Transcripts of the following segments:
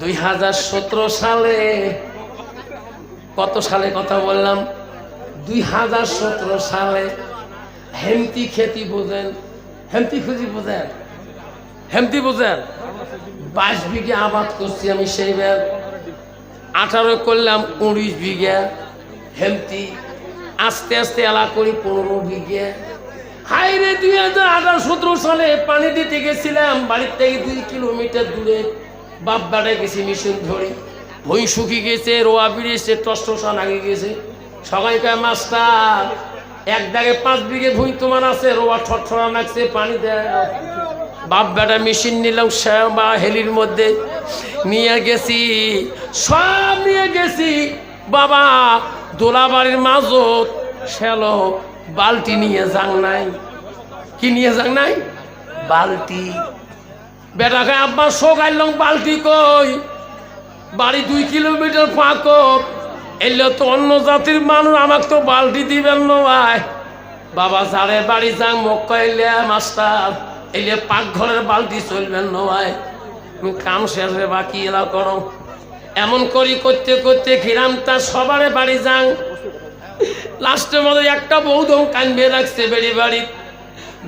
দুই হাজার সতেরো সালে, কত সালে কথা বললাম? দুই হাজার সতেরো সালে হেমতি খেতি বোঝেন। হেমতি খুঁজি বোঝেন? হেমতি বোঝেন? বাইশ বিঘে আবাদ করছি আমি সেই সেইবার আঠারো করলাম, উনিশ বিঘা হেমতি। আস্তে আস্তে এলা করি পনেরো বিঘে। হাই রে দুই হাজার সতেরো সালে পানি দিতে গেছিলাম বাড়ির থেকে দুই কিলোমিটার দূরে। বাপ বাড়ে গেছি মেশিন ধরে। ভুঁই শুকি গেছে, রোয়া বেরিয়েছে টস্টসা লাগে গেছে। সবাই কয়, মাস্টার, এক দাগে পাঁচ বিঘে ভুঁই তোমার আছে, রোয়া ঠটরা লাগছে, পানি দেয় বাপ বেটা মেশিন নিলাম বা হেলির মধ্যে। নিয়ে গেছি, সব নিয়ে গেছি। বাবা, দোলাবাড়ির মাজত শ্যালো বালতি নিয়ে যাং নাই। কি নিয়ে যাং নাই? বালতি। বেটাকে আব্বা শোকাইলাম বালতি কই? বাড়ি দুই কিলোমিটার ফাঁক এলে তো অন্য জাতির মানুষ আমাকে তো বালতি দিবেন নয় বাবা সারে বাড়ি যাং মক্কা এলে মাস্টার, এলে পাকঘরের বালতি চলবেন নয় তুমি কাম শেষে বাকি এলা করো এমন করি করতে করতে ঘিরাম তা সবারে বাড়ি যাং লাস্টের মধ্যে একটা বউ দৌ কান্দবে রাখছে বেড়ি বাড়ি।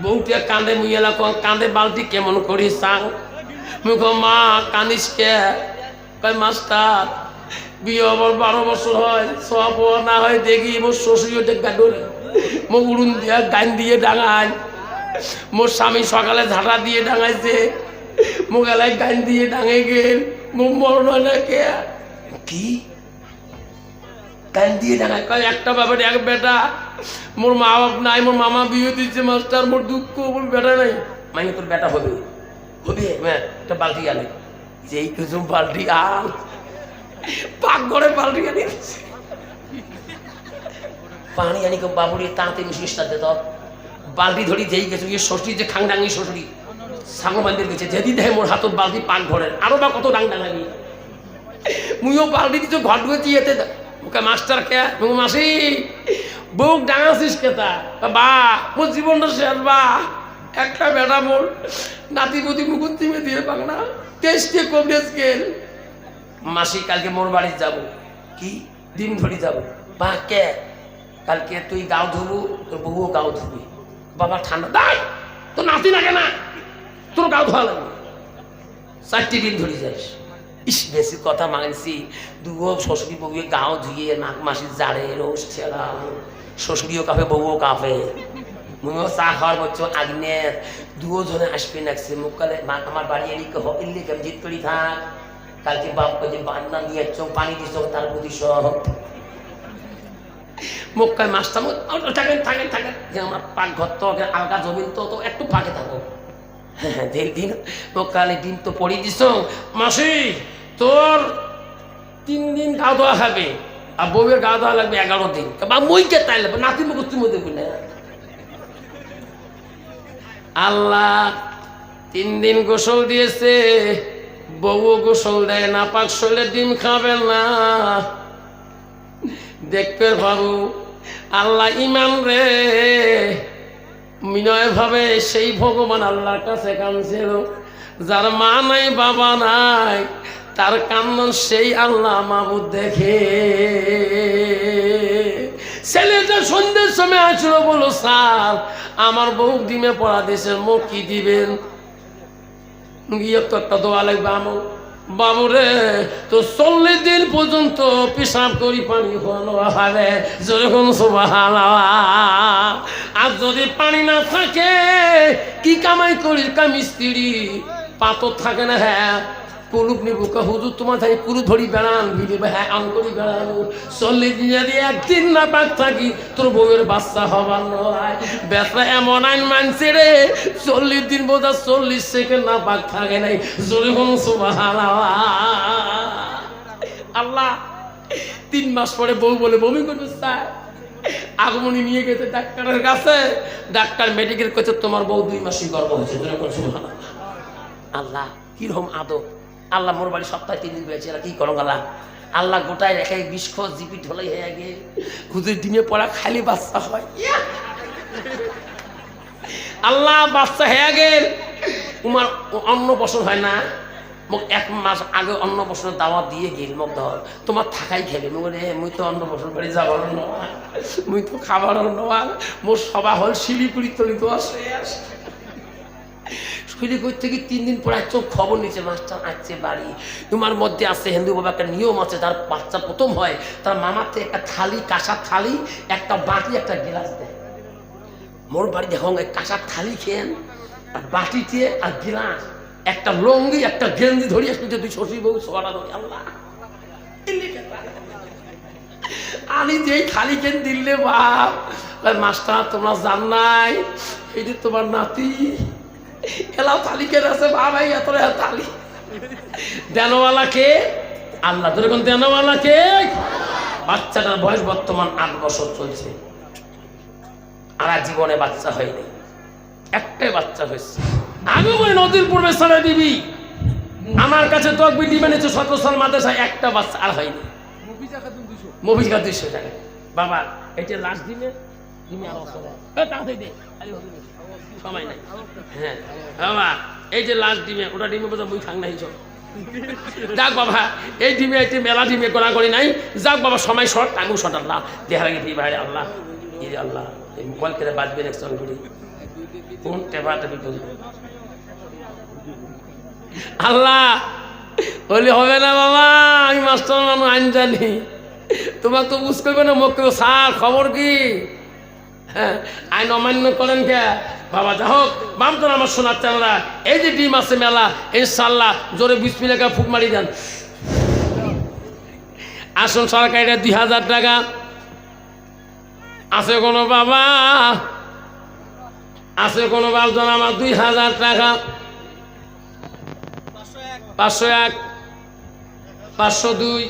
বউটা কান্দে মুইলা কান্দে বালতি কেমন করি চাং মুখ মা কান্দিস কে? কয়, মাস্টার, বিয়ে আমার বারো বছর হয়, সব না হয়, দেখি মোর শ্বশুর ডোলে মোক উড়ুন দিয়া গান দিয়ে ডাঙায়। মোর স্বামী সকালে ঝাঁটা দিয়ে ডাঙাইছে। এলাই গান দিয়ে ডাঙে গেল। মোক মরণ হয় না কে? কি? গান দিয়ে ডাঙায় কয় একটা ব্যাপারে এক বেটা মোর মা বাপ নাই মোর মামা বিয়ে দিচ্ছে মাস্টার মোর দুঃখ মোর বেটা নাই। মানে তোর বেটা হবে? হবে? হ্যাঁ। একটা বালতি আনে। যেই কিছু বালতি আল পাক করে বালতি আনি। পানি আনি বাবুরি তাঁতে তাতে তো। বালতি ধরি যেই গেছে ইয়ে ষষ্ঠী যে খাংডাঙ্গি শ্বশুরি সাগর বান্দির গেছে যেদি দেয় মোর হাতত বালতি পাক ঘরের আরও বা কত ডাং ডাঙাবি মুইও বালতি দিছো ঘর ঢুকেছি এতে ওকে মাস্টার কে মাসি বউ ডাঙাছিস কেতা বা, মোর জীবনটা শেষ বা, একটা বেটা মোর নাতি পুতি মুকুর তিমে দিয়ে পাক না, টেস্টে কমরেজ গেল। মাসি, কালকে মোর বাড়ি যাব। কি? দিন ধরে যাব। বা কে? কালকে তুই গাও ধুবু, তোর বউও গাও ধুবি। বাবা, ঠান্ডা দাই তোর নাতি লাগে না, তোর গাও ধোয়া লাগবে। চারটি দিন ধরে যাস। বেশি কথা মানছি দুও শ্বশুরি বউয়ে গাও ধুয়ে নাক মাসি জাড়ে, রোজ ছেড়া। শ্বশুরিও কাফে, বউও কাফে। মুও চা খাওয়ার বলছো আগনের দুও জনে আসবে নাকছে মুখ কালে আমার বাড়ি হ ইল্লি কেম জিত করি থাক। কালকে বাপ যে বান্না নিয়ে চোখ পানি দিছ, তার প্রতি সব মক্কায় মাছটা থাকেন থাকেন থাকেন। যে আমার পাক ঘর তো, আলগা জমিন তো তো একটু ফাঁকে থাকো। দিন দিন মক্কালে ডিম তো পড়ি দিছ। মাসি, তোর তিন দিন গা ধোয়া খাবে আর বউয়ের গা ধোয়া লাগবে এগারো দিন। বা মইকে তাই লাগবে নাতি মুখ তুমি দেবি না আল্লাহ তিন দিন গোসল দিয়েছে বউ গোসল দেয় না, পাক শরীরে ডিম খাবে না। দেখতে বাবু, আল্লাহ ইমান রে। বিনয় ভাবে সেই ভগবান আল্লাহর কাছে কাঁদছিল। যার মা নাই, বাবা নাই, তার কান্দন সেই আল্লাহ মাবুদ দেখে। ছেলেটা সন্ধ্যের সময় আসলো বলো স্যার, আমার বউ ডিমে পড়া দেশের মুখ কি দিবেন? গিয়ে তো একটা দোয়া লাগবে আমার বাবুরে, তো চল্লিশ দিন পর্যন্ত পেশাব করি পানি খাওয়ানো হারে জোরে সুবাহান আর যদি পানি না থাকে, কি কামাই করি কামিস্ত্রি পাথর থাকে না হ্যাঁ কুলুপ নিবু কা হুজুর, তোমার থাকে কুলু ধরি বেড়ান ভিড়ে হ্যাঁ আম করি বেড়ানো। চল্লিশ দিন যদি একদিন না পাক থাকি, তোর বউয়ের বাচ্চা হবার নয়। ব্যথা এমন আইন মানছে রে, চল্লিশ দিন বোধহয় চল্লিশ সেকেন্ড না পাক থাকে নাই। জোরে কোন আল্লাহ, তিন মাস পরে বউ বলে, বমি করবে স্যার? আগমনী নিয়ে গেছে ডাক্তারের কাছে। ডাক্তার মেডিকেল করছে, তোমার বউ দুই মাসই গর্ভ হয়েছে। আল্লাহ, কীরকম আদর। আল্লাহ মোর বাড়ি সপ্তাহে তিন দিন পেয়েছে এরা কি করো গালা? আল্লাহ গোটায় রেখে বিষ জিপি ঢোলাই হয়ে গে হুজুর ডিমে পড়া খালি বাচ্চা হয়। আল্লাহ বাচ্চা হয়ে গেল। তোমার অন্ন বছর হয় না। মোক এক মাস আগে অন্ন বসনের দাওয়াত দিয়ে গেল, মোক ধর, তোমার থাকাই খেলে। মোক রে মুই তো অন্ন বসন বাড়ি যাবার নয়, মুই তো খাবার নয়, মোর সভা হল শিলিগুড়ি তলিত আছে শিলিগুড়ি থেকে তিন দিন পরে চোখ খবর নিচ্ছে মাস্টার আসছে বাড়ি। তোমার মধ্যে আছে হিন্দু বাবা একটা নিয়ম আছে, যার বাচ্চা প্রথম হয়, তার থেকে একটা থালি, কাঁসার থালি, একটা বাটি, একটা গ্লাস দেয়। মোর বাড়ি দেখো কাঁসার থালি খেয়েন, আর বাটিতে আর গিলাস, একটা লঙ্গি, একটা গেঞ্জি ধরিয়ে শুনছে তুই শ্বশুর বউ সবারা ধরি আল্লাহ। আমি যেই থালি কেন দিলে বাপ মাস্টার, তোমরা জান নাই, এই যে তোমার নাতি এলাও থালি কেন আছে এই এত থালি দেনওয়ালা কে? আল্লাহ, ধরে কোন দেনওয়ালা কে? বাচ্চাটার বয়স বর্তমান আট বছর চলছে। আর জীবনে বাচ্চা হয়নি। একটাই বাচ্চা হয়েছে। আগে বলে, নদীর পূর্বে সারা দিবি। আমার কাছে তকবি দিবে নিচ্ছে সতেরো সাল মাদ্রাসায় একটা বাচ্চা আর হয়নি। মফিজ দুইশো টাকা। বাবা, এটা লাস্ট দিনে তাড়াতাড়ি দে। সময় নাই। হ্যাঁ বাবা এই যে লাস্ট ডিমে ওটা ডিমে বোঝা মুই খাং নাই যাক বাবা এই ডিমে মেলা ডিমে করা করি নাই। যাক বাবা সময় শর্ট টাঙ্গু শর্ট আল্লাহ। দেহার আগে দিয়ে বাইরে আল্লাহ। ইরে আল্লাহ এই করি কোন টেবা টেবি আল্লাহ বলি হবে না বাবা আমি মাস্টার মানুষ আইন জানি তোমার তো বুঝ করবে না করবে, স্যার খবর কি? হ্যাঁ আইন অমান্য করেন কে? বাবা, যা হোক, বাম তো আমার শোনার চালা এই যে ডিম আছে মেলা ইনশাল্লাহ জোরে মিনিট ফুক মারি দেন। আসন আসুন সরকারিটা, দুই হাজার টাকা। আছে কোনো বাবা? আছে কোনো বাবজন আমার দুই হাজার টাকা? পাঁচশো এক, পাঁচশো দুই,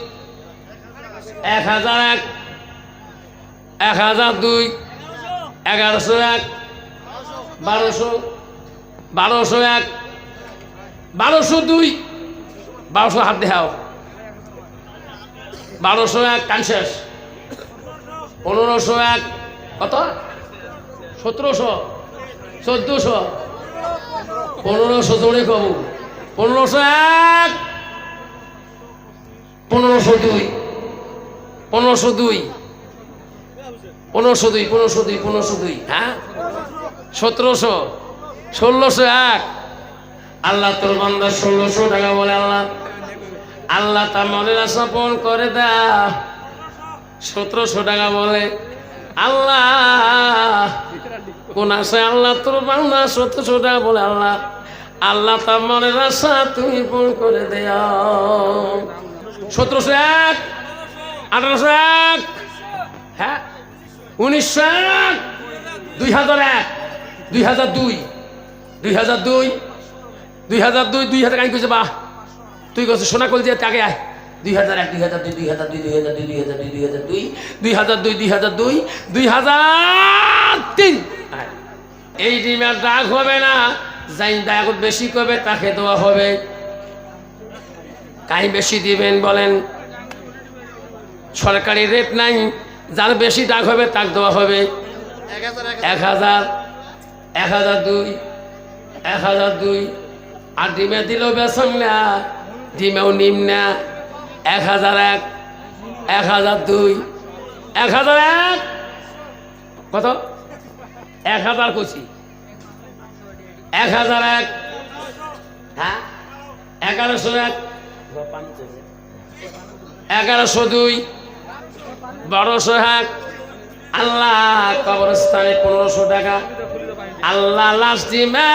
এক হাজার এক এক হাজার দুই। এগারোশো এক, বারোশো বারোশো এক, বারোশো দুই, বারোশো হাত দেখাও। বারোশো এক কানশেষ পনেরোশো এক, কত? সতেরোশো, চোদ্দোশো। পনেরোশো দৌড়ে কবু। পনেরোশো এক, পনেরোশো দুই পনেরোশো দুই। পনেরোশো দুই পনেরোশো দুই পনেরোশো দুই হ্যাঁ? সতেরোশো, ষোলোশো এক। আল্লাহ তোর বান্দা ষোলোশো টাকা বলে আল্লাহ। আল্লাহ তার মনের আশা পূরণ করে দা। সতেরোশো টাকা বলে আল্লাহ। কোন আশায় আল্লাহ তোর বান্দা সতেরোশো টাকা বলে আল্লাহ। আল্লাহ তার মনের আশা তুমি পূরণ করে দেয়া। সতেরোশো এক, আঠারোশো এক হ্যাঁ? উনিশশো এক দুই হাজার এক দুই হাজার দুই দুই হাজার দুই দুই হাজার দুই দুই হাজার কাই কইছে বাহ তুই কইছে সোনা কল দিয়ে তাকে আয় দুই হাজার এক দুই হাজার দুই দুই হাজার দুই দুই হাজার দুই দুই হাজার দুই দুই হাজার দুই দুই হাজার দুই দুই হাজার দুই দুই হাজার তিন। এই ডিমের ডাক হবে না যাই ডাক বেশি করবে তাকে দেওয়া হবে কাই বেশি দিবেন বলেন সরকারি রেট নাই যার বেশি ডাক হবে তাক দেওয়া হবে। এক হাজার এক হাজার। দুই এক হাজার দুই। আর ডিমে দিলেও বেসন না ডিমেও নিম না। এক হাজার এক এক হাজার দুই এক হাজার এক। কত? এক হাজার কচি। এক হাজার এক। হ্যাঁ? এগারোশো এক। এগারোশো দুই। বারোশো এক আল্লাহ, কবরস্থানে পনেরোশো টাকা। আল্লাহ লাস্ট দিমা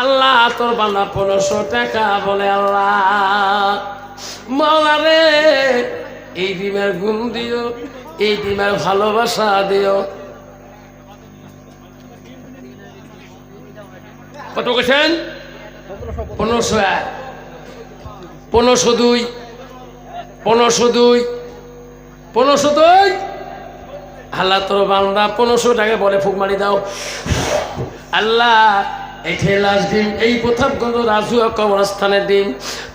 আল্লাহ, তোর বান্দা পনেরোশো টাকা বলে আল্লাহ। মাওলা এই ডিমের গুণ দিও, এই ডিমের ভালোবাসা দিও। কত গেছেন পনেরোশো এক। পনেরোশো দুই। পনেরোশো দুই। পনেরোশো তো আল্লাহ তোর বান্দা পনেরোশো টাকা বলে ফুকমারি দাও। আল্লাহ এই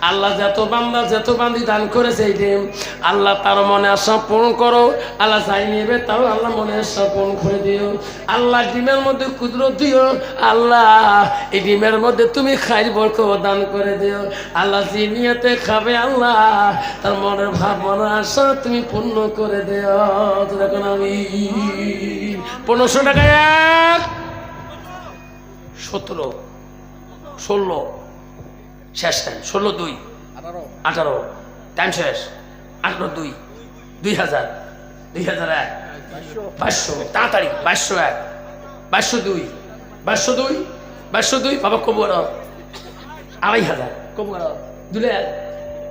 আল্লাহ যত দান এই আল্লাহ তার মনে আশা পূরণ করো। আল্লাহ চাই নেবে, তাও আল্লাহ মনে আশা পূরণ করে দিও। আল্লাহ ডিমের মধ্যে কুদরত দিও। আল্লাহ, এই ডিমের মধ্যে তুমি খাইর বরক দান করে দিও। আল্লাহ যে নিয়েতে খাবে, আল্লাহ তার মনের ভাব আশা তুমি পূর্ণ করে দিও। তখন আমি পনেরোশো টাকা এক। সতেরো ষোলো শেষ টাইম ষোলো দুই আঠারো। টাইম শেষ আঠারো দুই দুই হাজার দুই হাজার এক বাইশশো। তাড়াতাড়ি বাইশশো এক বাইশশো দুই বাইশশো দুই বাইশশো দুই বাবা কবু আর আড়াই হাজার কবু আর দুলে এক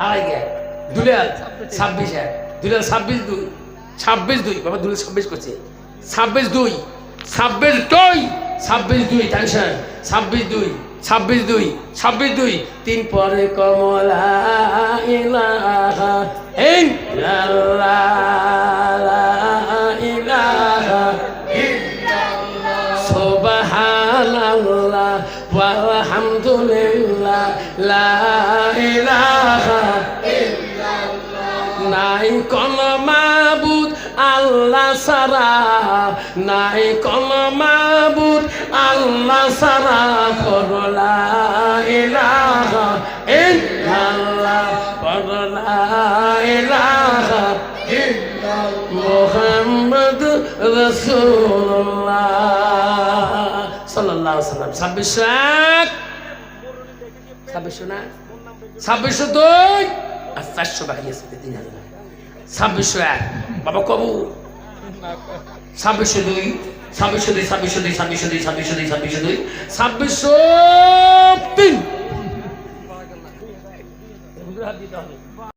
আড়াই এক দুলে এক ছাব্বিশ এক দুলে ছাব্বিশ দুই ছাব্বিশ দুই বাবা দুলে ছাব্বিশ করছে। ছাব্বিশ দুই ছাব্বিশ দুই। ছাব্বিশ দুই টেনশন ছাব্বিশ দুই ছাব্বিশ দুই ছাব্বিশ দুই। তিন পরে কমলা সোবাহ ওয়ালহামদুলিল্লাহ, লা নাই কোন মাবুদ, আল্লাহ সারা নাই কোন মাবুদ, আল্লাহ সারা করলা ইলাহা ইল্লাল্লাহ করলা ইলাহা মোহাম্মদ রসুল্লাহ সাল্লাল্লাহু সাল্লাম ছাব্বিশশো এক। ছাব্বিশশো না দুই। আর চারশো বাকি আছে, তিন হাজার। ছাব্বিশশো এক। বাবা কবু। ছাব্বিশশো দুই ছাব্বিশশো দুই ছাব্বিশশো দুই ছাব্বিশশো দুই ছাব্বিশশো দুই ছাব্বিশশো দুই ছাব্বিশশো তিন।